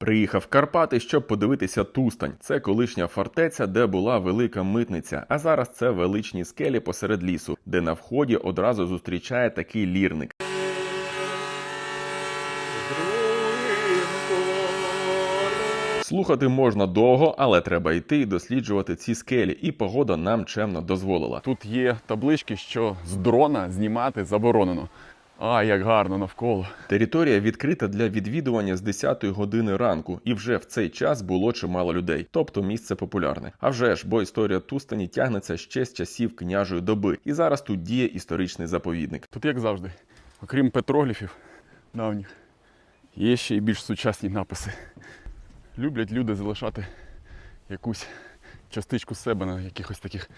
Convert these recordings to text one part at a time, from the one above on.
Приїхав в Карпати, щоб подивитися Тустань. Це колишня фортеця, де була велика митниця. А зараз це величні скелі посеред лісу, де на вході одразу зустрічає такий лірник. Слухати можна довго, але треба йти і досліджувати ці скелі, і погода нам чемно дозволила. Тут є таблички, що з дрона знімати заборонено. А, як гарно навколо. Територія відкрита для відвідування з 10-ї години ранку, і вже в цей час було чимало людей, тобто місце популярне. А вже ж, бо історія Тустані тягнеться ще з часів княжої доби, і зараз тут діє історичний заповідник. Тут, як завжди, окрім петрогліфів давніх, є ще й більш сучасні написи. Люблять люди залишати якусь частичку себе на якихось таких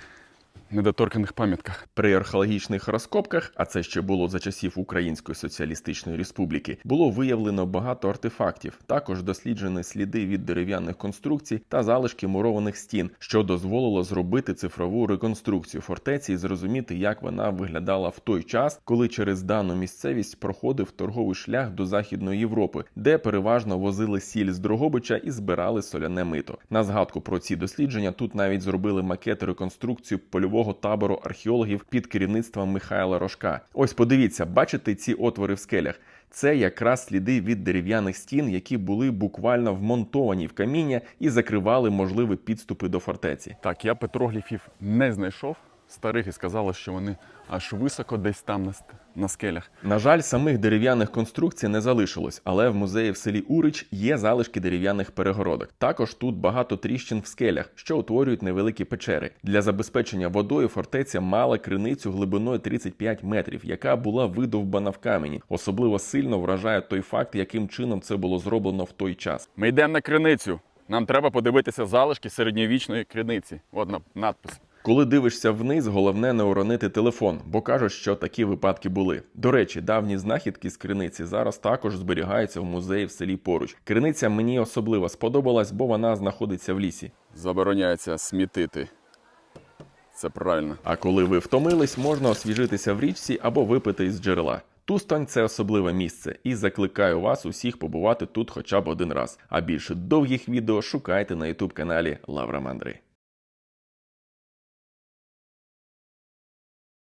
недоторканих пам'ятках. При археологічних розкопках, а це ще було за часів Української соціалістичної республіки, було виявлено багато артефактів. Також досліджені сліди від дерев'яних конструкцій та залишки мурованих стін, що дозволило зробити цифрову реконструкцію фортеці і зрозуміти, як вона виглядала в той час, коли через дану місцевість проходив торговий шлях до Західної Європи, де переважно возили сіль з Дрогобича і збирали соляне мито. На згадку про ці дослідження тут навіть зробили макет реконструкцію польового табору археологів під керівництвом Михайла Рожка. Ось подивіться, бачите ці отвори в скелях. Це якраз сліди від дерев'яних стін, які були буквально вмонтовані в каміння і закривали можливі підступи до фортеці. Так, я петрогліфів не знайшов старих і сказали, що вони аж високо десь там на, на скелях. На жаль, самих дерев'яних конструкцій не залишилось, але в музеї в селі Урич є залишки дерев'яних перегородок. Також тут багато тріщин в скелях, що утворюють невеликі печери. Для забезпечення водою фортеця мала криницю глибиною 35 метрів, яка була видовбана в камені. Особливо сильно вражає той факт, яким чином це було зроблено в той час. Ми йдемо на криницю. Нам треба подивитися залишки середньовічної криниці. От на надпис. Коли дивишся вниз, головне не уронити телефон, бо кажуть, що такі випадки були. До речі, давні знахідки з криниці зараз також зберігаються в музеї в селі поруч. Криниця мені особливо сподобалась, бо вона знаходиться в лісі. Забороняється смітити. Це правильно. А коли ви втомились, можна освіжитися в річці або випити із джерела. Тустань це особливе місце, і закликаю вас усіх побувати тут хоча б один раз. А більше довгих відео шукайте на ютуб каналі Лавра Мандри.